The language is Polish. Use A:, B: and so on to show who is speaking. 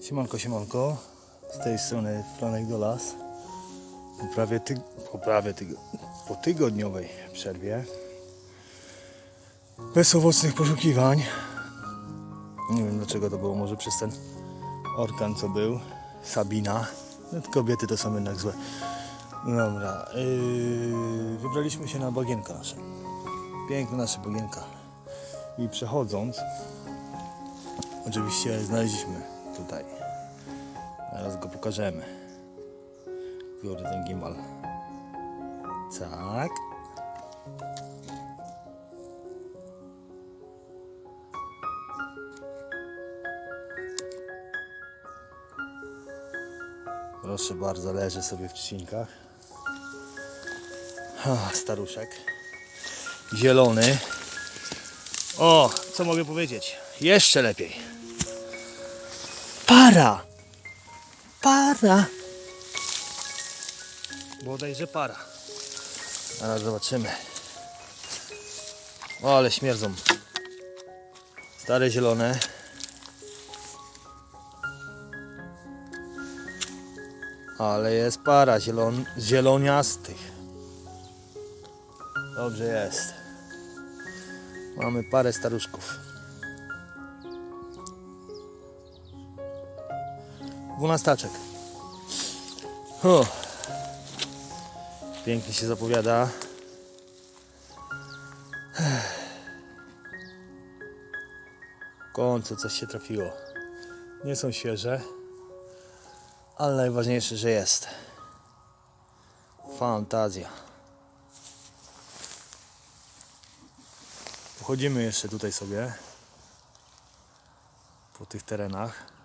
A: Siemanko, siemanko. Z tej strony Franek Dolas. Po prawie, po, prawie po tygodniowej przerwie. Bez owocnych poszukiwań. Nie wiem dlaczego to było, może przez ten orkan co był. Sabina. No, kobiety to są jednak złe. Dobra. Yy... Wybraliśmy się na bagienka nasze. Piękne nasze bagienka. I przechodząc, Oczywiście znaleźliśmy tutaj. Zaraz go pokażemy. Biorę ten gimbal. Tak. Proszę bardzo, leży sobie w trzcinkach. Staruszek. Zielony. O, co mogę powiedzieć? Jeszcze lepiej. Para! Para! Bodajże para. Zaraz zobaczymy. O, ale śmierdzą. Stare zielone. Ale jest para zielon, zieloniastych. Dobrze jest. Mamy parę staruszków. Dwunastaczek. Huh. Pięknie się zapowiada. W końcu coś się trafiło. Nie są świeże, ale najważniejsze, że jest. Fantazja. Pochodzimy jeszcze tutaj sobie po tych terenach.